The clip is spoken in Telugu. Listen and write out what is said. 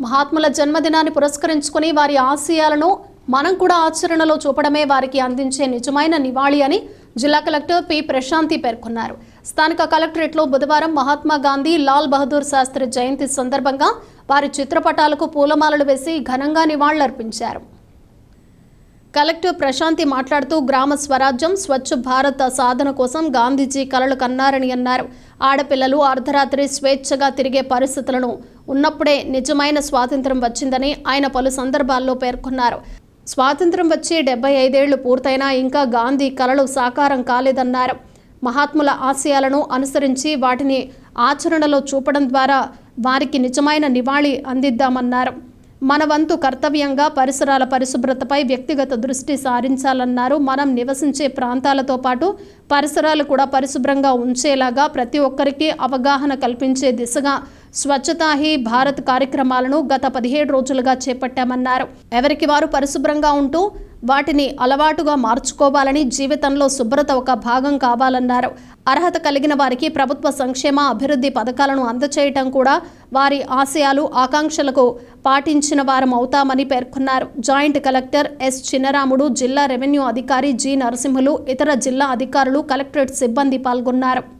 మహాత్ముల జన్మదినాన్ని పురస్కరించుకుని వారి ఆశయాలను మనం కూడా ఆచరణలో చూపడమే వారికి అందించే నిజమైన నివాళి అని జిల్లా కలెక్టర్ పి. ప్రశాంతి పేర్కొన్నారు. స్థానిక కలెక్టరేట్లో బుధవారం మహాత్మా గాంధీ లాల్ బహదూర్ శాస్త్రి జయంతి సందర్భంగా వారి చిత్రపటాలకు పూలమాలలు వేసి ఘనంగా నివాళులర్పించారు. కలెక్టర్ ప్రశాంతి మాట్లాడుతూ గ్రామ స్వరాజ్యం స్వచ్ఛ భారత్ సాధన కోసం గాంధీజీ కలలు కన్నారని అన్నారు. ఆడపిల్లలు అర్ధరాత్రి స్వేచ్ఛగా తిరిగే పరిస్థితులను ఉన్నప్పుడే నిజమైన స్వాతంత్రం వచ్చిందని ఆయన పలు సందర్భాల్లో పేర్కొన్నారు. స్వాతంత్రం వచ్చి డెబ్బై ఐదేళ్ళు పూర్తయినా ఇంకా గాంధీ కలలు సాకారం కాలేదన్నారు. మహాత్ముల ఆశయాలను అనుసరించి వాటిని ఆచరణలో చూపడం ద్వారా వారికి నిజమైన నివాళి అందిద్దామన్నారు. మన వంతు కర్తవ్యంగా పరిసరాల పరిశుభ్రతపై వ్యక్తిగత దృష్టి సారించాలన్నారు. మనం నివసించే ప్రాంతాలతో పాటు పరిసరాలు కూడా పరిశుభ్రంగా ఉంచేలాగా ప్రతి ఒక్కరికి అవగాహన కల్పించే దిశగా స్వచ్ఛతా హీ భారత్ కార్యక్రమాలను గత పదిహేడు రోజులుగా చేపట్టామన్నారు. ఎవరికి వారు పరిశుభ్రంగా ఉంటూ వాటిని అలవాటుగా మార్చుకోవాలని జీవితంలో శుభ్రత ఒక భాగం కావాలన్నారు. అర్హత కలిగిన వారికి ప్రభుత్వ సంక్షేమ అభివృద్ధి పథకాలను అందచేయటం కూడా వారి ఆశయాలు ఆకాంక్షలకు పాటించిన వారం అవుతామని పేర్కొన్నారు. జాయింట్ కలెక్టర్ ఎస్ చిన్నరాముడు జిల్లా రెవెన్యూ అధికారి జి నరసింహులు ఇతర జిల్లా అధికారులు కలెక్టరేట్ సిబ్బంది పాల్గొన్నారు.